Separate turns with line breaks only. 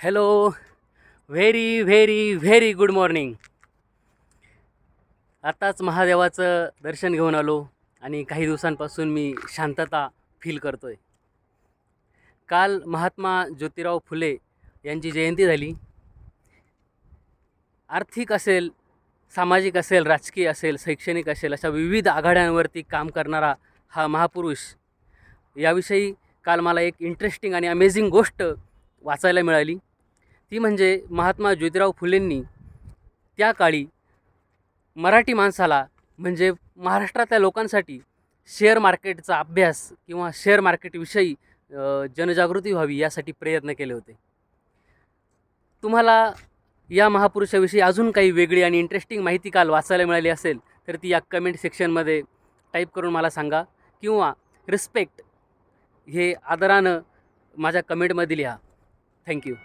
Hello very very very good morning आत्ताच महादेवाचं दर्शन घेऊन आलो आणि काही दिवसांपासून मी शांतता फील करतो आहे काल महात्मा ज्योतिराव फुले यांची जयंती झाली. आर्थिक असेल सामाजिक असेल राजकीय असेल शैक्षणिक असेल अशा विविध आघाड्यांवरती काम करणारा हा महापुरुष. याविषयी काल मला एक इंटरेस्टिंग आणि अमेझिंग गोष्ट वाचायला मिळाली. ती म्हणजे महात्मा ज्योतिराव फुलेंनी त्या काळी मराठी माणसाला म्हणजे महाराष्ट्रातल्या लोकांसाठी शेअर मार्केटचा अभ्यास किंवा शेअर मार्केटविषयी जनजागृती व्हावी यासाठी प्रयत्न केले होते. तुम्हाला या महापुरुषाविषयी अजून काही वेगळी आणि इंटरेस्टिंग माहिती काल वाचायला मिळाली असेल तर ती या कमेंट सेक्शनमध्ये टाईप करून मला सांगा किंवा रिस्पेक्ट हे आदरानं माझ्या कमेंटमध्ये लिहा. Thank you